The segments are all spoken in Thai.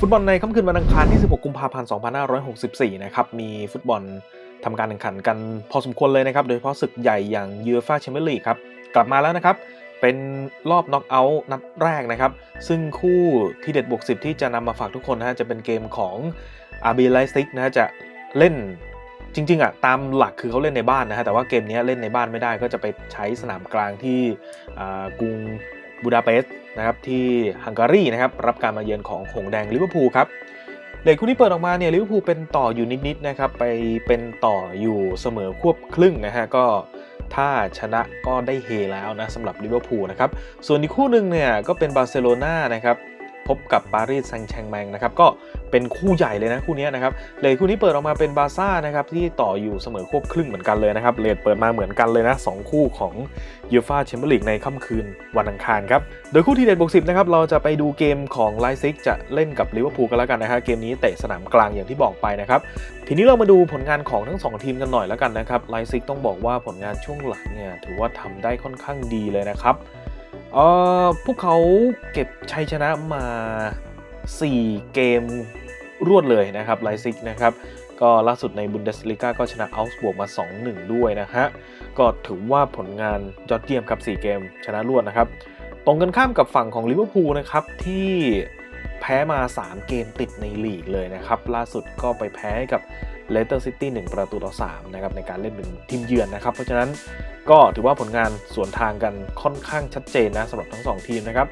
ฟุตบอลในค่ำคืนวันอังคารที่ 16 กุมภาพันธ์ 2564 นะครับ มีฟุตบอลทำการแข่งขันกันพอสมควรเลยนะครับ โดยเฉพาะศึกใหญ่อย่างยูเอฟ่าแชมเปี้ยนลีกครับ กลับมาแล้วนะครับ เป็นรอบน็อกเอาท์นัดแรกนะครับ ซึ่งคู่ที่เด็ดบวก 10 ที่จะนำมาฝากทุกคนนะฮะ จะเป็นเกมของ RB Leipzig นะฮะ จะเล่นจริงๆอะตามหลักคือเขาเล่นในบ้านนะฮะ แต่ว่าเกมนี้เล่นในบ้านไม่ได้ก็จะไปใช้สนามกลางที่กรุง บูดาเปสต์นะครับที่ฮังการีนะครับรับการมาเยือนของหงแดงลิเวอร์พูลครับเลทคู่นี้เปิดออกมาเนี่ยลิเวอร์พูลเป็นต่ออยู่นิดๆนะครับไปเป็นต่ออยู่เสมอควบครึ่งนะฮะก็ถ้าชนะก็ได้เฮแล้วนะสำหรับลิเวอร์พูลนะครับส่วนอีกคู่หนึ่งเนี่ยก็เป็นบาร์เซโลนานะครับ พบกับปารีสแซงต์แชงแมงนะครับก็เป็นคู่ใหญ่เลยนะคู่นี้นะครับเลทคู่นี้เปิดออกมาเป็นบาซ่านะครับที่ต่ออยู่เสมอควบครึ่งเหมือนกันเลยนะครับเลทเปิดมาเหมือนกันเลยนะสองคู่ของยูฟาแชมเปี้ยนลีกในค่ำคืนวันอังคารครับโดยคู่ที่เด็ดบวกสิบนะครับเราจะไปดูเกมของไลซิกจะเล่นกับลิเวอร์พูลกันแล้วกันนะฮะเกมนี้เตะสนามกลางอย่างที่บอกไปนะครับทีนี้เรามาดูผลงานของทั้ง 2 ทีมกันหน่อยแล้วกันนะครับไลซิกต้องบอกว่าผลงานช่วงหลังเนี่ยถือว่าทำได้ค่อนข้างดีเลยนะครับ เอ่อพวกเขาเก็บชัยชนะมา 4 เกมรวดเลยนะครับไลซิกนะครับ ก็ล่าสุดในบุนเดสลิก้าก็ชนะอัลส์บวกมา 2-1 ด้วยนะฮะ ก็ถือว่าผลงานยอดเยี่ยมครับ 4 เกมชนะรวดนะครับ ตรงกันข้ามกับฝั่งของลิเวอร์พูลนะครับ ที่แพ้มา 3 เกมติดในลีกเลยนะครับ ล่าสุดก็ไปแพ้กับ เลสเตอร์ซิตี้1ประตูต่อ3นะครับในการเล่นเป็นทีมเยือนนะครับ เพราะฉะนั้นก็ถือว่าผลงานสวนทางกันค่อนข้างชัดเจนนะสำหรับทั้ง 2 ทีมนะครับ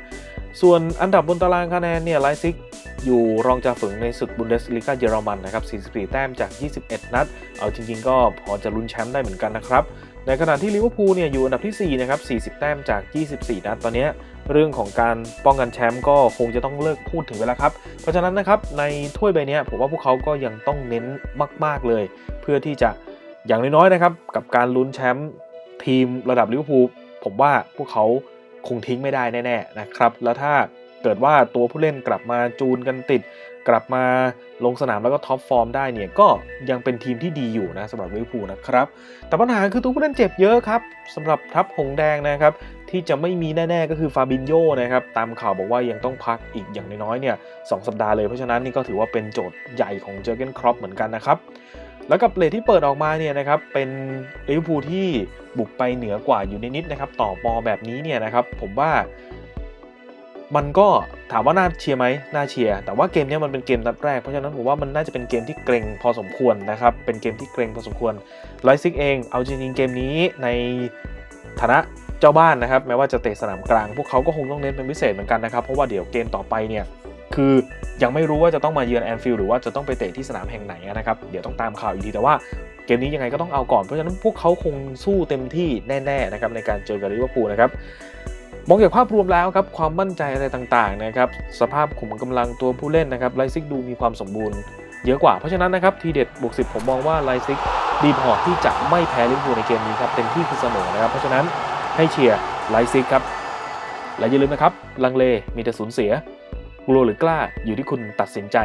ส่วนอันดับบนตารางคะแนนเนี่ยไลซิกอยู่รองจ่าฝูงในศึกบุนเดสลิกาเยอรมันนะครับ 44 แต้มจาก 21 นัด เอาจริง ๆ ก็พอจะลุ้นแชมป์ได้เหมือนกันนะครับ ในขณะที่ลิเวอร์พูลเนี่ยอยู่อันดับที่ 4 นะครับ 40 แต้มจาก 24 นัดตอนนี้ เรื่องของการป้องกันแชมป์ก็คงจะต้องเลิกพูดถึงไปแล้วครับ เพราะฉะนั้นนะครับในถ้วยใบนี้ผมว่าพวกเขาก็ยังต้องเน้นมาก ๆเลย เพื่อที่จะอย่างน้อยๆนะครับกับการลุ้นแชมป์ทีมระดับลิเวอร์พูลผมว่าพวกเขาคงทิ้งไม่ได้แน่ๆนะครับแล้วถ้าเกิดว่าตัวผู้เล่นกลับมาจูนกันติด กลับมาลงสนามแล้วก็ท็อปฟอร์มได้เนี่ยก็ยังเป็นทีมที่ดีอยู่นะสำหรับลิเวอร์พูลนะครับ แต่ปัญหาคือตัวผู้เล่นเจ็บเยอะครับสำหรับทัพหงแดงนะครับ ที่จะไม่มีแน่ ๆ ก็คือฟาบินโยนะครับ ตามข่าวบอกว่ายังต้องพักอีกอย่างน้อยๆเนี่ยสสัปดาห์เลยเพราะฉะนั้นนี่ก็ถือว่าเป็นโจทย์ใหญ่ของเจอร์เกนครอปเหมือนกันนะครับแล้วกับเลทที่เปิดออกมาเนี่ยนะครับเป็นลิเวอร์พูลที่บุกไปเหนือกว่าอยู่นิดๆนะครับต่อปอแบบนี้เนี่ยนะครับผมว่า มันก็ถามว่าน่าเชียร์ไหมน่าเชียร์ แต่ว่าเกมนี้มันเป็นเกมนัดแรก เพราะฉะนั้นผมว่ามันน่าจะเป็นเกมที่เกรงพอสมควรนะครับ เป็นเกมที่เกรงพอสมควรไลซิกเอง เอาจริงๆเกมนี้ในฐานะเจ้าบ้านนะครับ แม้ว่าจะเตะสนามกลาง พวกเขาก็คงต้องเน้นเป็นพิเศษเหมือนกันนะครับ เพราะว่าเดี๋ยวเกมต่อไปเนี่ยคือยังไม่รู้ว่าจะต้องมาเยือนแอนฟิลด์หรือว่าจะต้องไปเตะที่สนามแห่งไหนนะครับ เดี๋ยวต้องตามข่าวอีกทีแต่ว่าเกมนี้ยังไงก็ต้องเอาก่อน เพราะฉะนั้นพวกเขาคงสู้เต็มที่แน่ๆนะครับในการเจอกับลิเวอร์พูลนะครับ มองจากภาพรวมแล้วครับความมั่นใจอะไรต่างๆนะครับสภาพขุมกำลังตัวผู้เล่นนะครับไลซิกดูมีความสมบูรณ์เยอะกว่า เพราะฉะนั้นนะครับทีเด็ดบวกสิผมมองว่าไลซิกดีพอที่จะไม่แพ้ลิเวอร์พูลในเกมนี้ครับเต็มที่คือเสมอนะครับเพราะฉะนั้นให้เชียร์ไลซิกครับและอย่าลืมนะครับลังเลมีแต่สูญเสียกลัวหรือกล้าอยู่ที่คุณตัดสินใจ